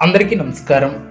అందరికీ నమస్కారం.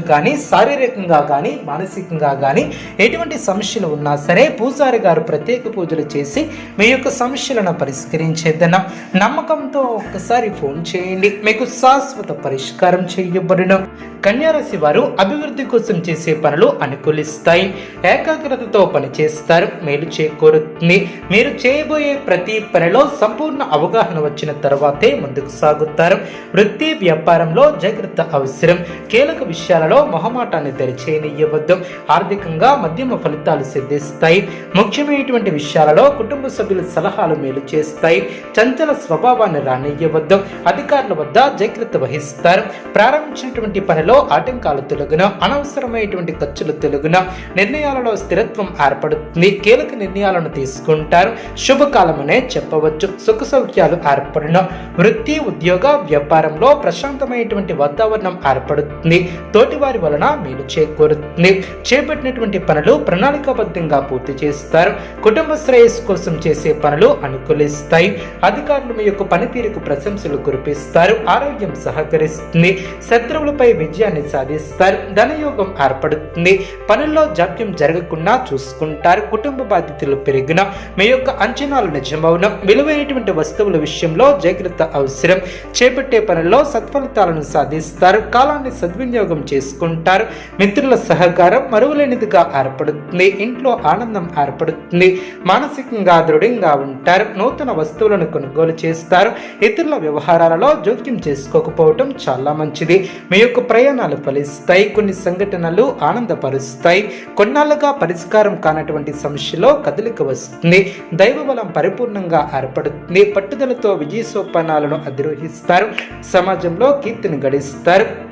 కానీ శారీరకంగా కానీ మానసికంగా కానీ ఎటువంటి సమస్యలు ఉన్నా సరే పూజారి గారు ప్రత్యేక పూజలు చేసి మీ యొక్క సమస్యలను పరిష్కరించేద్దనం నమ్మకంతో ఒక్కసారి ఫోన్ చేయండి. మీకు శాశ్వత పరిష్కారం చేయబడిన. కన్యారాశి వారు అభివృద్ధి కోసం చేసే పనులు అనుకూలిస్తాయి. ఏకాగ్రతతో పనిచేస్తారు. మేలు చేకూరుతుంది. మీరు చేయబోయే ప్రతి పనిలో సంపూర్ణ అవగాహన వచ్చిన తర్వాతే ముందుకు సాగుతారు. వృత్తి వ్యాపారంలో జాగ్రత్త అవసరం. కీలక విషయాలలో మొహమాటాన్ని తెరిచేయనివ్వద్దు ఆర్థికంగా మధ్యమ ఫలితాలు సిద్ధిస్తాయి. ముఖ్యమైనటువంటి విషయాలలో కుటుంబ సభ్యుల సలహాలు మేలు చేస్తాయి. చంచల స్వభావాన్ని రానియ్యవద్దు. అధికారుల వద్ద జాగ్రత్త వహిస్తారు. ప్రారంభించినటువంటి పనిలో ఆటంకాలు తొలగున అనవసరమైనటువంటి ఖర్చులు తొలగున నిర్ణయాలలో స్థిరత్వం ఏర్పడుతుంది. కీలక నిర్ణయాలను తీసుకుంటారు. శుభకాలమనే చెప్పవచ్చు. సుఖ సౌఖ్యాలు ఏర్పడిన వృత్తి ఉద్యోగ వ్యాపారంలో ప్రశాంతమైనటువంటి వాతావరణం ఏర్పడుతుంది. తోటి వారి వలన మేలు చేకూరుతుంది చేపట్టినటువంటి పనులు ప్రణాళికాబద్ధంగా పూర్తి చేస్తారు. కుటుంబ శ్రేయస్సు కోసం చేసే పనులు అనుకూలిస్తాయి. అధికారులు మీ యొక్క పనితీరుకు ప్రశంసలు కురిపిస్తారు. ఆరోగ్యం సహకరిస్తుంది. శత్రువులపై విజయాన్ని సాధిస్తారు. ధనయోగం ఏర్పడుతుంది. పనుల్లో జాప్యం జరగకుండా చూసుకుంటారు. కుటుంబ బాధ్యతలు పెరిగిన మీ యొక్క అంచనాలు నిజమవున. విలువైనటువంటి వస్తువుల విషయంలో జాగ్రత్త అవసరం. చేపట్టే పనుల్లో సత్ఫలితాలను సాధిస్తారు. కాలాన్ని సద్వినియోగం చేసుకుంటారు. మిత్రుల సహకారం మరువలేనిదిగా ఏర్పడుతుంది. ఇంట్లో ఆనందం ఏర్పడుతుంది. మానసికంగా దృఢంగా ఉంటారు. నూతన వస్తువులను కొనుగోలు చేస్తారు. ఇతరుల వ్యవహారాలలో జోక్యం చేసుకోకపోవటం చాలా మంచిది. మీ యొక్క ప్రయాణాలు ఫలిస్తాయి. కొన్ని సంఘటనలు ఆనందపరుస్తాయి. కొన్నాళ్ళుగా పరిష్కారం కానటువంటి సమస్యలో కదలిక వస్తుంది. దైవ బలం పరిపూర్ణంగా ఏర్పడుతుంది. పట్టుదలతో విజయ సోపానాలను అధిరోహిస్తారు. సమాజంలో కీర్తిని గడిస్తారు.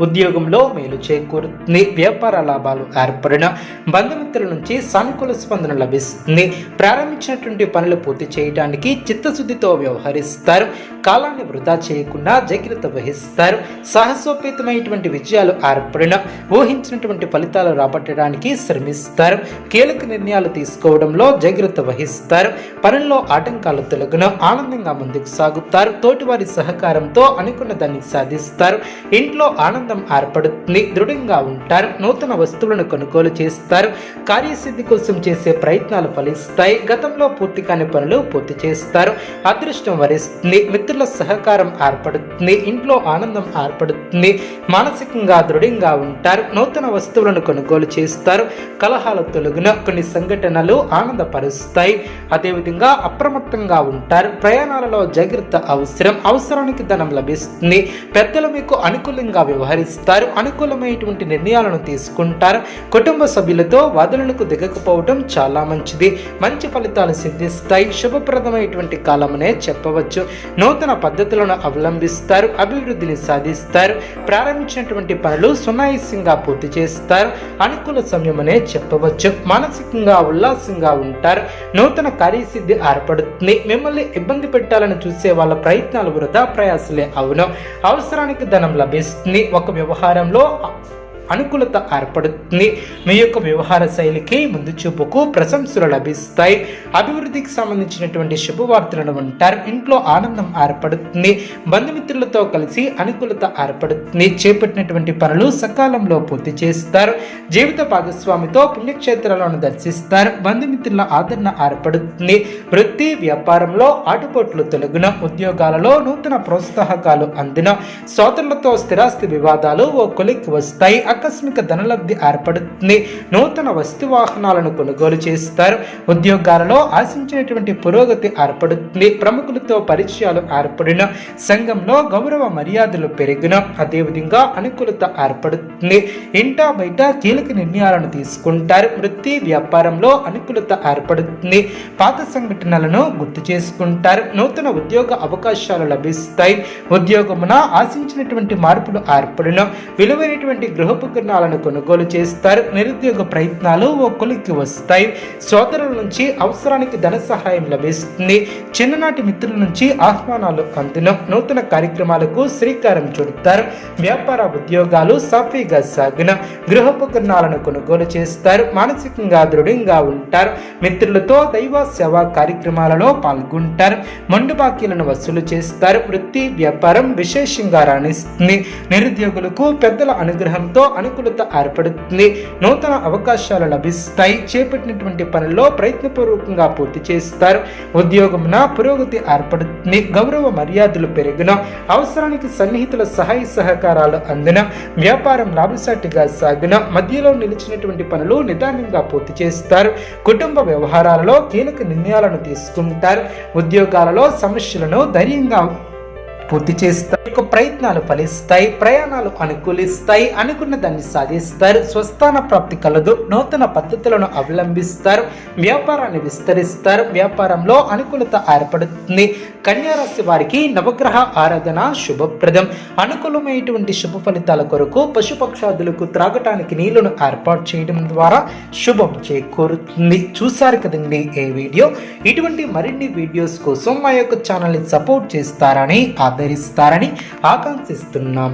ఉద్యోగంలో మేలు చేకూరుతుంది. వ్యాపార లాభాలు ఏర్పడిన బంధుమిత్రుల నుంచి సానుకూల స్పందన లభిస్తుంది. ప్రారంభించినటువంటి పనులు పూర్తి చేయడానికి చిత్తశుద్ధితో వ్యవహరిస్తారు. కాలాన్ని వృధా చేయకుండా జాగ్రత్త వహిస్తారు. సాహసోపేతమైనటువంటి విజయాలు ఏర్పడిన ఊహించినటువంటి ఫలితాలు రాబట్టడానికి శ్రమిస్తారు. కీలక నిర్ణయాలు తీసుకోవడంలో జాగ్రత్త వహిస్తారు. పనుల్లో ఆటంకాలు తొలగిన ఆనందంగా ముందుకు సాగుతారు. తోటివారి సహకారంతో అనుకున్న దాన్ని సాధిస్తారు. ఇంట్లో ఆనందం ఏర్పడుతుంది. దృఢంగా ఉంటారు. నూతన వస్తువులను కొనుగోలు చేస్తారు. కార్యసిద్ధి కోసం చేసే ప్రయత్నాలు ఫలిస్తాయి. గతంలో పూర్తి కాని పనులు పూర్తి చేస్తారు. అదృష్టం వరిస్తుంది. మిత్రుల సహకారం ఏర్పడుతుంది. ఇంట్లో ఆనందం ఏర్పడుతుంది. మానసికంగా దృఢంగా ఉంటారు. నూతన వస్తువులను కొనుగోలు చేస్తారు. కలహాల తొలగిన కొన్ని సంఘటనలు ఆనందపరుస్తాయి. అదేవిధంగా అప్రమత్తంగా ఉంటారు. ప్రయాణాలలో జాగ్రత్త అవసరం. అవసరానికి ధనం లభిస్తుంది. పెద్దలు మీకు అనుకూలంగా వ్యవహరిస్తారు అనుకూలమైనటువంటి నిర్ణయాలను తీసుకుంటారు. కుటుంబ సభ్యులతో వాదనలకు దిగకపోవడం చాలా మంచిది. మంచి ఫలితాలు సిద్ధిస్తాయి. శుభప్రదమైనటువంటి కాలమనే చెప్పవచ్చు. నూతన పద్ధతులను అవలంబిస్తారు. అభివృద్ధిని సాధిస్తారు. ప్రారంభించినటువంటి పనులు సునాయాసంగా పూర్తి చేస్తారు. అనుకూల సమయమనే చెప్పవచ్చు. మానసికంగా ఉల్లాసంగా ఉంటారు. నూతన కార్యసిద్ధి ఏర్పడుతుంది. మిమ్మల్ని ఇబ్బంది పెట్టాలని చూసే వాళ్ళ ప్రయత్నాలు వృధా ప్రయాసలే అవును. అవసరానికి ధనం లభిస్తుంది. ఒక వ్యవహారంలో అనుకూలత ఏర్పడుతుంది. మీ యొక్క వ్యవహార శైలికి ముందు చూపుకు ప్రశంసలు లభిస్తాయి. అభివృద్ధికి సంబంధించినటువంటి శుభవార్తలను ఉంటారు ఇంట్లో ఆనందం ఏర్పడుతుంది. బంధుమిత్రులతో కలిసి అనుకూలత ఏర్పడుతుంది. చేపట్టినటువంటి పనులు సకాలంలో పూర్తి చేస్తారు. జీవిత భాగస్వామితో పుణ్యక్షేత్రాలను దర్శిస్తారు. బంధుమిత్రుల ఆదరణ ఏర్పడుతుంది. వృత్తి వ్యాపారంలో ఆటుపోట్లు తొలగిన ఉద్యోగాలలో నూతన ప్రోత్సాహకాలు అందిన సోదరులతో స్థిరాస్తి వివాదాలు ఓ కొలిక్కి వస్తాయి. ఆకస్మిక ధనలబ్ధి ఏర్పడుతుంది. నూతన వస్తు వాహనాలను కొనుగోలు చేస్తారు. ఉద్యోగాలలో ఆశించినటువంటి పురోగతి ఏర్పడుతుంది. ప్రముఖులతో పరిచయాలు ఏర్పడిన సంఘంలో గౌరవ మర్యాదలు పెరిగిన అదేవిధంగా అనుకూలత ఏర్పడుతుంది. ఇంటా బయట కీలక నిర్ణయాలను తీసుకుంటారు. వృత్తి వ్యాపారంలో అనుకూలత ఏర్పడుతుంది. పాత సంఘటనలను గుర్తు చేసుకుంటారు. నూతన ఉద్యోగ అవకాశాలు లభిస్తాయి. ఉద్యోగమున ఆశించినటువంటి మార్పులు ఏర్పడిన విలువైనటువంటి ఉపకరణాలను కొనుగోలు చేస్తారు. నిరుద్యోగ ప్రయత్నాలు ఓ కొలిక్కి వస్తాయి. సోదరుల నుంచి అవసరానికి ధన సహాయం లభిస్తుంది. చిన్ననాటి మిత్రుల నుంచి ఆహ్వానాలు అందిన. నూతన కార్యక్రమాలకు శ్రీకారం చుడతారు. వ్యాపార ఉద్యోగాలు సాఫీగా సాగిన. గృహోపకరణాలను కొనుగోలు చేస్తారు. మానసికంగా దృఢంగా ఉంటారు. మిత్రులతో దైవ సేవా కార్యక్రమాలలో పాల్గొంటారు. మండు బాకీలను వసూలు చేస్తారు. వృత్తి వ్యాపారం విశేషంగా రాణిస్తుంది. నిరుద్యోగులకు పెద్దల అనుగ్రహంతో అనుకూలత ఏర్పడుతుంది. నూతన అవకాశాలు లభిస్తాయి. చేపట్టినటువంటి పనుల్లో ప్రయత్నపూర్వకంగా పూర్తి చేస్తారు. ఉద్యోగమున పురోగతి ఏర్పడుతుంది. గౌరవ మర్యాదలు పెరిగిన. అవసరానికి సన్నిహితుల సహాయ సహకారాలు అందిన. వ్యాపారం లాభసాటిగా సాగిన. మధ్యలో నిలిచినటువంటి పనులు నిదానంగా పూర్తి చేస్తారు. కుటుంబ వ్యవహారాలలో కీలక నిర్ణయాలను తీసుకుంటారు. ఉద్యోగాలలో సమస్యలను ధైర్యంగా పూర్తి చేస్తారు యొక్క ప్రయత్నాలు ఫలిస్తాయి ప్రయాణాలు అనుకూలిస్తాయి అనుకున్న దాన్ని సాధిస్తారు స్వస్థాన ప్రాప్తి కలదు నూతన పద్ధతులను అవలంబిస్తారు వ్యాపారాన్ని విస్తరిస్తారు వ్యాపారంలో అనుకూలత ఏర్పడుతుంది. కన్యారాశి వారికి నవగ్రహ ఆరాధన శుభప్రదం. అనుకూలమైనటువంటి శుభ ఫలితాల కొరకు పశుపక్షాదులకు త్రాగటానికి నీళ్ళను ఏర్పాటు చేయడం ద్వారా శుభం చేకూరుతుంది. చూసారు కదండి ఈ వీడియో? ఇటువంటి మరిన్ని వీడియోస్ కోసం మా యొక్క ఛానల్ని సపోర్ట్ చేస్తారని ఆదరిస్తారని ఆకాంక్షిస్తున్నాం.